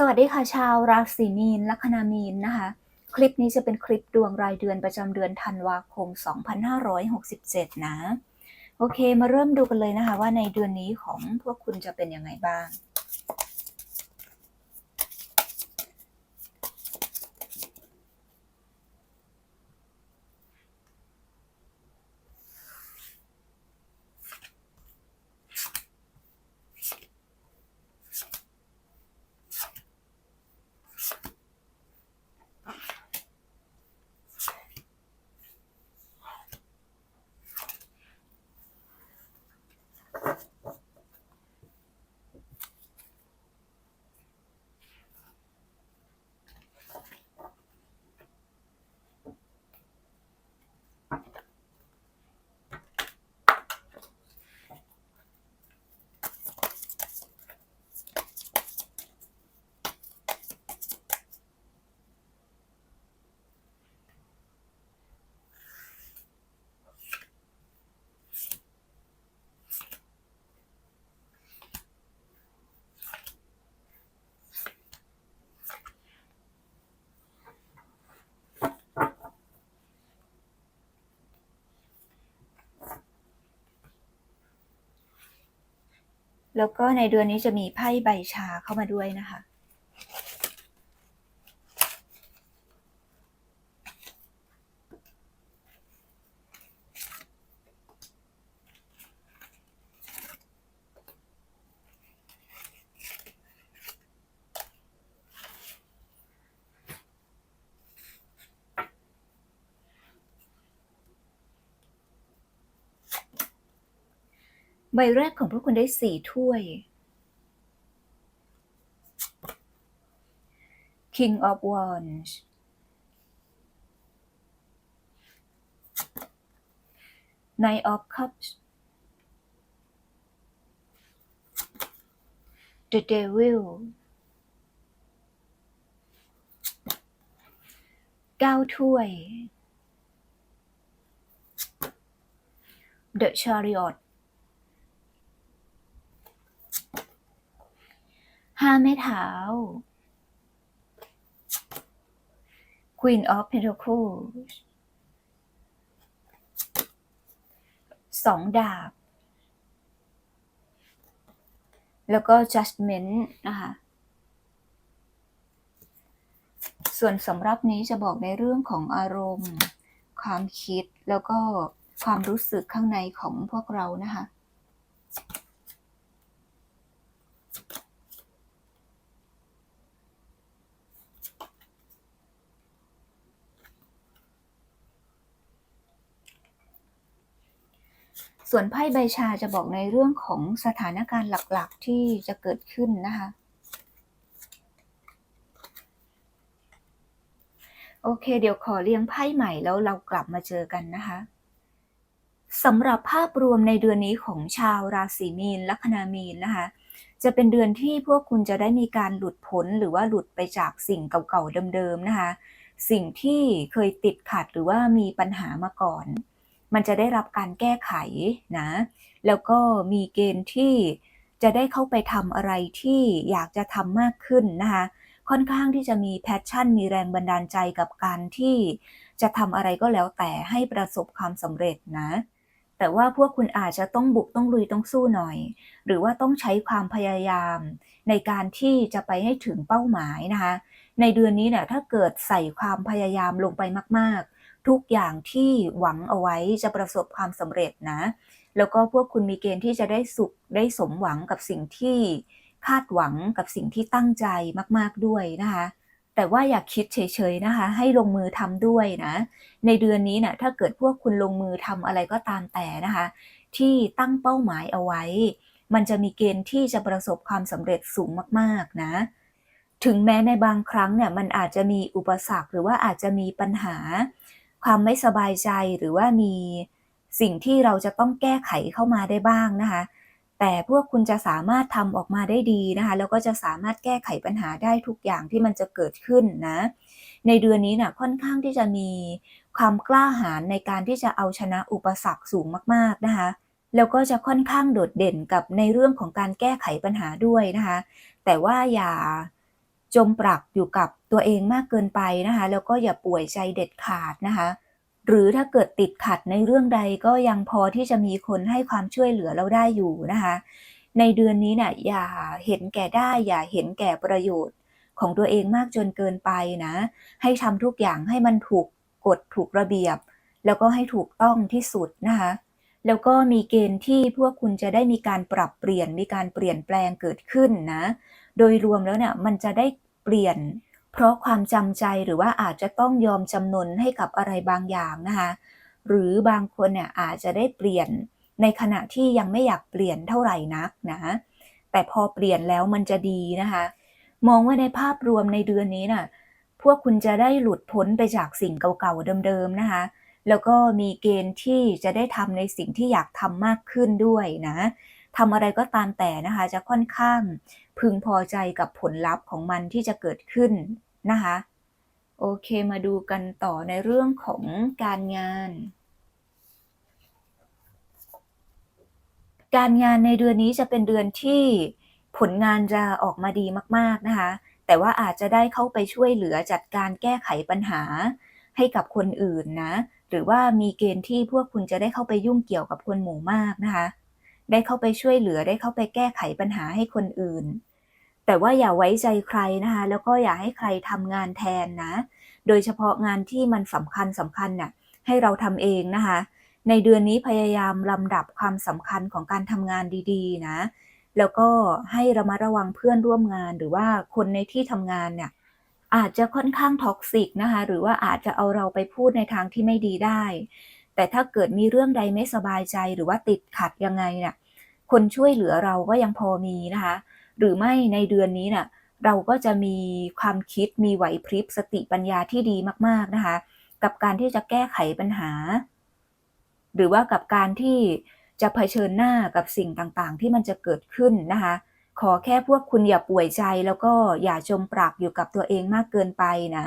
สวัสดีค่ะชาวราศีมีนลัคนามีนนะคะ คลิปนี้จะเป็นคลิปดวงรายเดือนประจำเดือนธันวาคม 2567 นะ โอเคมาเริ่มดูกันเลยนะคะว่าในเดือนนี้ของพวกคุณจะเป็นยังไงบ้าง แล้วก็ในเดือนนี้จะมีไพ่ใบชาเข้ามาด้วยนะคะ ใบแรกของพวกคุณได้สี่ถ้วย King of Wands Knight of Cups The Devil เก้าถ้วย The Chariot ห้าไม้เท้า Queen of Pentacles สองดาบ แล้วก็ Judgment นะคะ ส่วนสำหรับนี้จะบอกในเรื่องของอารมณ์ ความคิดแล้วก็ความรู้สึกข้างในของพวกเรานะคะ ส่วนไพ่ใบชาจะบอกในเรื่องของสถานการณ์หลักๆที่จะเกิดขึ้นนะคะ โอเค เดี๋ยวขอเรียงไพ่ใหม่แล้วเรากลับมาเจอกันนะคะสำหรับภาพรวมในเดือนนี้ของชาวราศีมีนลัคนามีนนะคะ จะเป็นเดือนที่พวกคุณจะได้มีการหลุดพ้นหรือว่าหลุดไปจากสิ่งเก่าๆเดิมๆนะคะ สิ่งที่เคยติดขัดหรือว่ามีปัญหามาก่อน มันจะได้รับการแก้ไขนะ แล้วก็มีเกณฑ์ที่จะได้เข้าไปทำอะไรที่อยากจะทำมากขึ้นนะคะ ค่อนข้างที่จะมีแพชชั่น มีแรงบันดาลใจกับการที่จะทำอะไรก็แล้วแต่ให้ประสบความสำเร็จนะ แต่ว่าพวกคุณอาจจะต้องบุกต้องลุยต้องสู้หน่อย หรือว่าต้องใช้ความพยายาม ในการที่จะไปให้ถึงเป้าหมายนะคะ ในเดือนนี้เนี่ยถ้าเกิดใส่ความพยายามลงไปมากๆ ทุกอย่างที่หวังเอาไว้จะประสบความสำเร็จนะ แล้วก็พวกคุณมีเกณฑ์ที่จะได้สุขได้สมหวังกับสิ่งที่คาดหวังกับสิ่งที่ตั้งใจมาก ๆด้วยนะคะ แต่ว่าอย่าคิดเฉยๆนะคะ ให้ลงมือทำด้วยนะ ในเดือนนี้เนะ่ยถ้าเกิดพวกคุณลงมือทำอะไรก็ตามแต่นะคะ ที่ตั้งเป้าหมายเอาไว้ มันจะมีเกณฑ์ที่จะประสบความสำเร็จสูงมากๆนะถึงแม้ในบางครั้งเนี่ยมันอาจจะมีอุปสรรคหรือว่าอาจจะมีปัญหา ความไม่สบายใจหรือว่ามีสิ่งที่เราจะต้องแก้ไขเข้ามาได้บ้างนะคะ แต่พวกคุณจะสามารถทำออกมาได้ดีนะคะ แล้วก็จะสามารถแก้ไขปัญหาได้ทุกอย่างที่มันจะเกิดขึ้นนะ ในเดือนนี้นะ่ะค่อนข้างที่จะมีความกล้าหาญในการที่จะเอาชนะอุปสรรคสูงมาก ๆ นะคะ แล้วก็จะค่อนข้างโดดเด่นกับในเรื่องของการแก้ไขปัญหาด้วยนะคะ แต่ว่าอย่า จมปลักอยู่กับตัวเองมากเกินไปนะคะ แล้วก็อย่าป่วยใจเด็ดขาดนะคะ หรือถ้าเกิดติดขัดในเรื่องใดก็ยังพอที่จะมีคนให้ความช่วยเหลือเราได้อยู่นะคะ ในเดือนนี้เนี่ยอย่าเห็นแก่ได้ อย่าเห็นแก่ประโยชน์ของตัวเองมากจนเกินไปนะ ให้ทำทุกอย่างให้มันถูกกฎถูกระเบียบ แล้วก็ให้ถูกต้องที่สุดนะคะแล้วก็มีเกณฑ์ที่พวกคุณจะได้มีการปรับเปลี่ยนมีการเปลี่ยนแปลงเกิดขึ้นนะ โดยรวมแล้วเนี่ยมันจะได้เปลี่ยน เพราะความจำใจหรือว่าอาจจะต้องยอมจำนนให้กับอะไรบางอย่างนะคะหรือบางคนเนี่ยอาจจะได้เปลี่ยนในขณะที่ยังไม่อยากเปลี่ยนเท่าไหร่นักนะแต่พอเปลี่ยนแล้วมันจะดีนะคะ มองว่าในภาพรวมในเดือนนี้น่ะพวกคุณจะได้หลุดพ้นไปจากสิ่งเก่าๆเดิมๆนะคะแล้วก็มีเกณฑ์ที่จะได้ทำในสิ่งที่อยากทำมากขึ้นด้วยนะทำอะไรก็ตามแต่นะคะ จะค่อนข้าง พึงพอใจกับผลลัพธ์ของมันที่จะเกิดขึ้นนะคะโอเคมาดูกันต่อในเรื่องของการงาน การงานในเดือนนี้จะเป็นเดือนที่ผลงานจะออกมาดีมากๆนะคะแต่ว่าอาจจะได้เข้าไปช่วยเหลือจัดการแก้ไขปัญหาให้กับคนอื่นนะหรือว่ามีเกณฑ์ที่พวกคุณจะได้เข้าไปยุ่งเกี่ยวกับคนหมู่มากนะคะ ได้เข้าไปช่วยเหลือได้เข้าไปแก้ไขปัญหาให้คนอื่น แต่ว่าอย่าไว้ใจใครนะคะ แล้วก็อย่าให้ใครทำงานแทนนะ โดยเฉพาะงานที่มันสำคัญสำคัญน่ะให้เราทำเองนะคะ ในเดือนนี้พยายามลำดับความสำคัญของการทำงานดีๆ นะ แล้วก็ให้ระมัดระวังเพื่อนร่วมงานหรือว่าคนในที่ทำงานเนี่ยอาจจะค่อนข้างท็อกซิกนะคะ หรือว่าอาจจะเอาเราไปพูดในทางที่ไม่ดีได้ แต่ถ้าเกิดมีเรื่องใดไม่สบายใจหรือว่าติดขัดยังไงเนี่ยคนช่วยเหลือเราก็ยังพอมีนะคะ หรือไม่ในเดือนนี้เนี่ยเราก็จะมีความคิดมีไหวพริบสติปัญญาที่ดีมาก ๆ นะคะ กับการที่จะแก้ไขปัญหา หรือว่ากับการที่จะเผชิญหน้ากับสิ่งต่างๆ ที่มันจะเกิดขึ้นนะคะ ขอแค่พวกคุณอย่าป่วยใจแล้วก็อย่าจมปลักอยู่กับตัวเองมากเกินไปนะ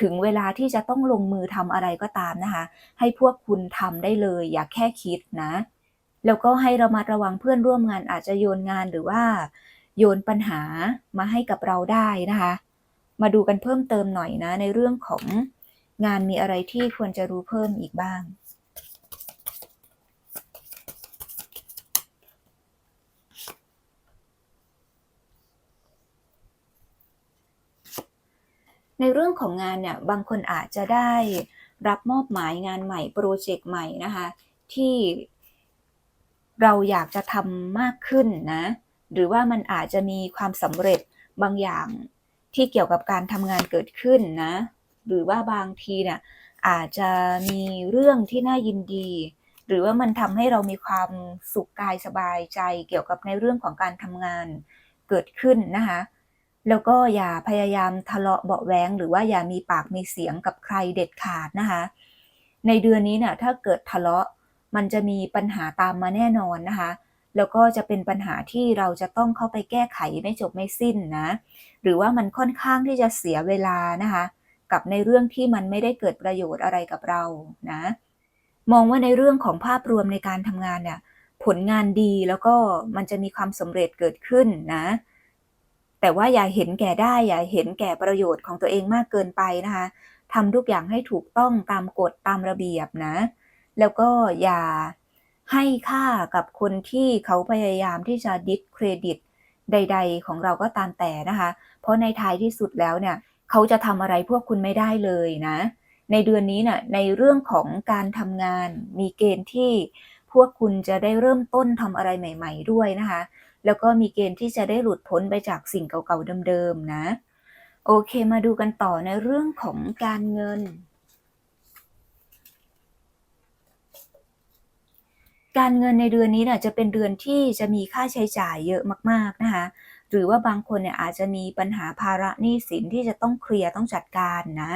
ถึงเวลาที่จะต้องลงมือทำอะไรก็ตามนะคะ ให้พวกคุณทำได้เลย อย่าแค่คิดนะ แล้วก็ให้ระมัดระวังเพื่อนร่วมงานอาจจะโยนงานหรือว่า โยนปัญหามาให้กับเราได้นะคะ มาดูกันเพิ่มเติมหน่อยนะ ในเรื่องของงานมีอะไรที่ควรจะรู้เพิ่มอีกบ้าง ในเรื่องของงานเนี่ยบางคนอาจจะได้รับมอบหมายงานใหม่โปรเจกต์ใหม่นะคะ ที่เราอยากจะทำมากขึ้นนะ หรือว่ามันอาจจะมีความสำเร็จบางอย่างที่เกี่ยวกับการทำงานเกิดขึ้นนะ หรือว่าบางทีเนี่ยอาจจะมีเรื่องที่น่ายินดี หรือว่ามันทำให้เรามีความสุขกายสบายใจ เกี่ยวกับในเรื่องของการทำงานเกิดขึ้นนะคะแล้วก็อย่าพยายามทะเลาะเบาะแวงหรือว่าอย่ามีปากมีเสียงกับใครเด็ดขาดนะคะ ในเดือนนี้เนี่ยถ้าเกิดทะเลาะมันจะมีปัญหาตามมาแน่นอนนะคะ แล้วก็จะเป็นปัญหาที่เราจะต้องเข้าไปแก้ไขไม่จบไม่สิ้นนะ หรือว่ามันค่อนข้างที่จะเสียเวลานะคะ กับในเรื่องที่มันไม่ได้เกิดประโยชน์อะไรกับเรานะ มองว่าในเรื่องของภาพรวมในการทำงานเนี่ยผลงานดีแล้วก็มันจะมีความสำเร็จเกิดขึ้นนะ แต่ว่าอย่าเห็นแก่ได้อย่าเห็นแก่ประโยชน์ของตัวเองมากเกินไปนะคะทำทุกอย่างให้ถูกต้องตามกฎตามระเบียบนะ แล้วก็อย่า ให้ค่ากับคนที่เขาพยายามที่จะดิสเครดิตใด ๆ ของเราก็ตามแต่นะคะ เพราะในท้ายที่สุดแล้วเนี่ยเขาจะทำอะไรพวกคุณไม่ได้เลยนะ ในเดือนนี้เน่ะในเรื่องของการทำงานมีเกณฑ์ที่พวกคุณจะได้เริ่มต้นทำอะไรใหม่ ๆ ด้วยนะคะ แล้วก็มีเกณฑ์ที่จะได้หลุดพ้นไปจากสิ่งเก่าๆเดิมๆนะ โอเคมาดูกันต่อในเรื่องของการเงิน การเงินในเดือนนี้น่ะจะเป็นเดือนที่จะมีค่าใช้จ่ายเยอะมากๆนะคะหรือว่าบางคนเนี่ยอาจจะมีปัญหาภาระหนี้สินที่จะต้องเคลียร์ต้องจัดการนะ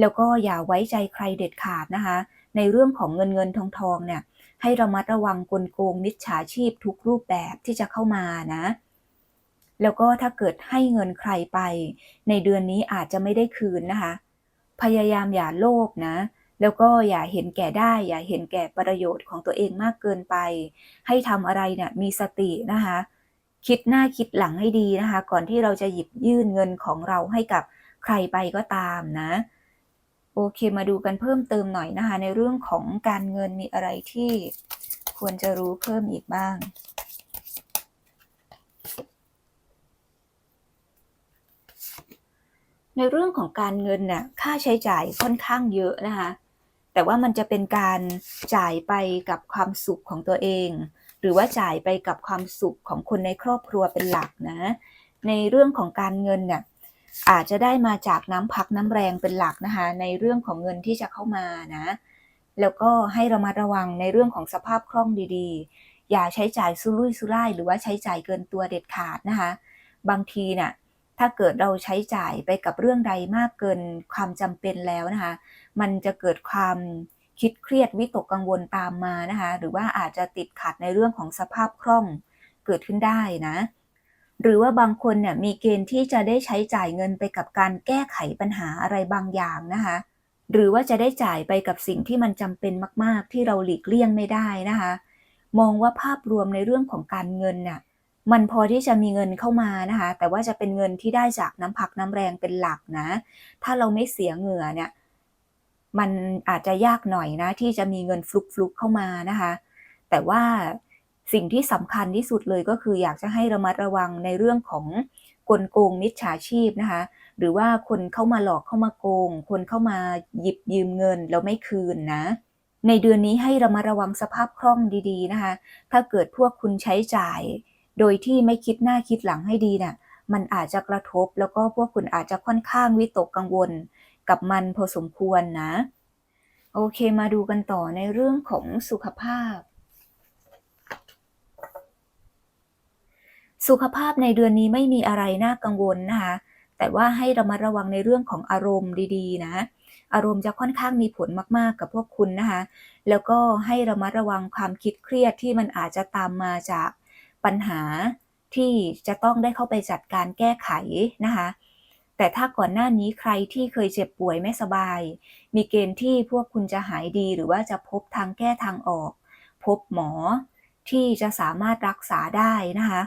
แล้วก็อย่าไว้ใจใครเด็ดขาดนะคะ ในเรื่องของเงินเงินทองทองเนี่ยให้ระมัดระวังกลโกงมิจฉาชีพทุกรูปแบบที่จะเข้ามานะ แล้วก็ถ้าเกิดให้เงินใครไป ในเดือนนี้อาจจะไม่ได้คืนนะคะ พยายามอย่าโลภนะ แล้วก็อย่าเห็นแก่ได้ อย่าเห็นแก่ประโยชน์ของตัวเองมากเกินไป ให้ทำอะไรเนี่ยมีสตินะคะ คิดหน้าคิดหลังให้ดีนะคะ ก่อนที่เราจะหยิบยื่นเงินของเราให้กับใครไปก็ตามนะ โอเคมาดูกันเพิ่มเติมหน่อยนะคะ ในเรื่องของการเงินมีอะไรที่ควรจะรู้เพิ่มอีกบ้างในเรื่องของการเงินน่ะค่าใช้จ่ายค่อนข้างเยอะนะคะ แต่ว่ามันจะเป็นการจ่ายไปกับความสุขของตัวเอง หรือว่าจ่ายไปกับความสุขของคนในครอบครัวเป็นหลักนะ ในเรื่องของการเงินเนี่ยอาจจะได้มาจากน้ำพักน้ำแรงเป็นหลักนะคะ ในเรื่องของเงินที่จะเข้ามานะ แล้วก็ให้ระมัดระวังในเรื่องของสภาพคล่องดีๆ อย่าใช้จ่ายสุรุ่ยสุร่ายหรือว่าใช้จ่ายเกินตัวเด็ดขาดนะคะ บางทีน่ะถ้าเกิดเราใช้จ่ายไปกับเรื่องใดมากเกินความจำเป็นแล้วนะคะ มันจะเกิดความคิดเครียดวิตกกังวลตามมานะคะ หรือว่าอาจจะติดขัดในเรื่องของสภาพคล่องเกิดขึ้นได้นะ หรือว่าบางคนเนี่ยมีเกณฑ์ที่จะได้ใช้จ่ายเงินไปกับการแก้ไขปัญหาอะไรบางอย่างนะคะ หรือว่าจะได้จ่ายไปกับสิ่งที่มันจำเป็นมาก ๆ ที่เราหลีกเลี่ยงไม่ได้นะคะ มองว่าภาพรวมในเรื่องของการเงินน่ะมันพอที่จะมีเงินเข้ามานะคะ แต่ว่าจะเป็นเงินที่ได้จากน้ำพักน้ำแรงเป็นหลักนะ ถ้าเราไม่เสียเหงื่อเนี่ย มันอาจจะยากหน่อยนะ ที่จะมีเงินฟลุกๆเข้ามานะคะ แต่ว่าสิ่งที่สำคัญที่สุดเลยก็คืออยากจะให้ระมัดระวังในเรื่องของกลโกงมิจฉาชีพนะคะ หรือว่าคนเข้ามาหลอกเข้ามาโกง คนเข้ามาหยิบยืมเงินแล้วไม่คืนนะ ในเดือนนี้ให้ระมัดระวังสภาพคล่องดีๆนะคะ ถ้าเกิดพวกคุณใช้จ่าย โดยที่ไม่คิดหน้าคิดหลังให้ดีนี่ยมันอาจจะกระทบแล้วก็พวกคุณอาจจะค่อนข้างวิตกกังวล กับมันพอสมควรนะ โอเคมาดูกันต่อในเรื่องของสุขภาพ สุขภาพในเดือนนี้ไม่มีอะไรน่ากังวลนะคะ แต่ว่าให้ระมัดระวังในเรื่องของอารมณ์ดีๆ นะ อารมณ์จะค่อนข้างมีผลมากๆ กับพวกคุณนะคะ แล้วก็ให้ระมัดระวังความคิดเครียดที่มันอาจจะตามมาจากปัญหาที่จะต้องได้เข้าไปจัดการแก้ไขนะคะ แต่ถ้าก่อนหน้านี้ใครที่เคยเจ็บป่วยไม่สบาย มีเกณฑ์ที่พวกคุณจะหายดีหรือว่าจะพบทางแก้ทางออก พบหมอที่จะสามารถรักษาได้นะคะ